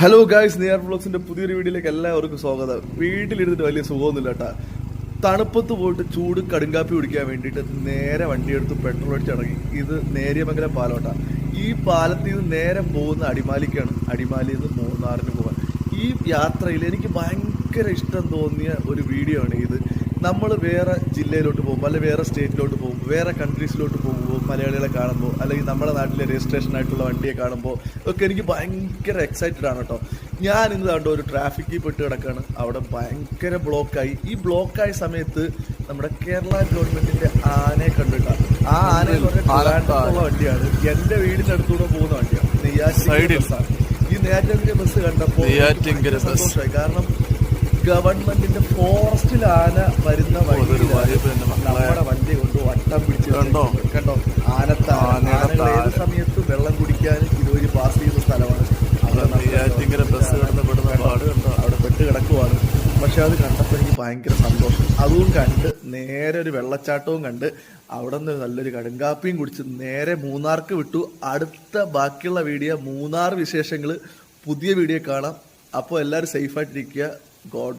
Hello guys near ബ്ലോക്സിന്റെ പുതിയൊരു വീഡിയോയിലേക്ക് എല്ലാവർക്കും സ്വാഗതം. വീട്ടിലിരുന്നിട്ട് വലിയ സുഖമൊന്നുമില്ല തണുപ്പത്ത് പോയിട്ട് ചൂട് കടുങ്കാപ്പി കുടിക്കാൻ വേണ്ടിയിട്ട് നേരെ വണ്ടിയെടുത്ത് പെട്രോൾ അടിച്ച് ഇറങ്ങി. ഇത് നേരിയമംഗലം പാലോട്ടാ ഈ പാലത്തിൽ നിന്ന് നേരെ പോകുന്ന അടിമാലിക്കാണ്. അടിമാലിയിൽ നിന്ന് മൂന്നാറിന് പോകാൻ ഈ യാത്രയിൽ എനിക്ക് ഭയങ്കര ഇഷ്ടം തോന്നിയ ഒരു വീഡിയോ ആണ് ഇത്. നമ്മൾ വേറെ ജില്ലയിലോട്ട് പോകുമ്പോൾ അല്ലെങ്കിൽ വേറെ സ്റ്റേറ്റിലോട്ട് പോകുമ്പോൾ വേറെ കൺട്രീസിലോട്ട് പോകുമ്പോൾ മലയാളികളെ കാണുമ്പോൾ അല്ലെങ്കിൽ നമ്മുടെ നാട്ടിലെ രജിസ്ട്രേഷൻ ആയിട്ടുള്ള വണ്ടിയെ കാണുമ്പോൾ ഒക്കെ എനിക്ക് ഭയങ്കര എക്സൈറ്റഡ് ആണ് കേട്ടോ ഞാൻ ഇന്ന് കണ്ടോ ഒരു ട്രാഫിക്കിൽ പെട്ട് കിടക്കാണ്. അവിടെ ഭയങ്കര ബ്ലോക്കായി ഈ ബ്ലോക്കായ സമയത്ത് നമ്മുടെ കേരള ഗവൺമെന്റിന്റെ ആനയെ കണ്ടിട്ടാണ് ആ ആന പറഞ്ഞാൽ വണ്ടിയാണ്. എന്റെ വീടിന്റെ അടുത്തൂടെ പോകുന്ന വണ്ടിയാണ്. നെയ്യാറ്റിൻകര സൈഡിൽ. ബസ്സാണ്. ഈ നെയ്യാറ്റിൻകര ബസ് കണ്ടപ്പോൾ. സന്തോഷമായി കാരണം ഗവൺമെന്റിന്റെ ഫോറസ്റ്റിൽ ആന വരുന്ന. നമ്മുടെ വണ്ടി കൊണ്ട് വട്ടം പിടിച്ച് കണ്ടോ? കണ്ടോ? ആനത്ത ആനകൾ ഏത് സമയത്ത് വെള്ളം കുടിക്കാൻ ഇതുവഴി പാസ് ചെയ്യുന്ന സ്ഥലമാണ്? അവിടെ പെട്ട് കിടക്കുവാണ്. പക്ഷെ അത് കണ്ടപ്പോൾ എനിക്ക് ഭയങ്കര സന്തോഷം. അതും കണ്ട് നേരെ ഒരു വെള്ളച്ചാട്ടവും കണ്ട് അവിടെ നിന്ന് നല്ലൊരു കടുങ്കാപ്പിയും കുടിച്ച് നേരെ മൂന്നാർക്ക് വിട്ടു. അടുത്ത ബാക്കിയുള്ള വീഡിയോ മൂന്നാർ വിശേഷങ്ങൾ പുതിയ വീഡിയോ കാണാം. അപ്പോൾ എല്ലാവരും സേഫായിട്ടിരിക്കുക ഗോഡ്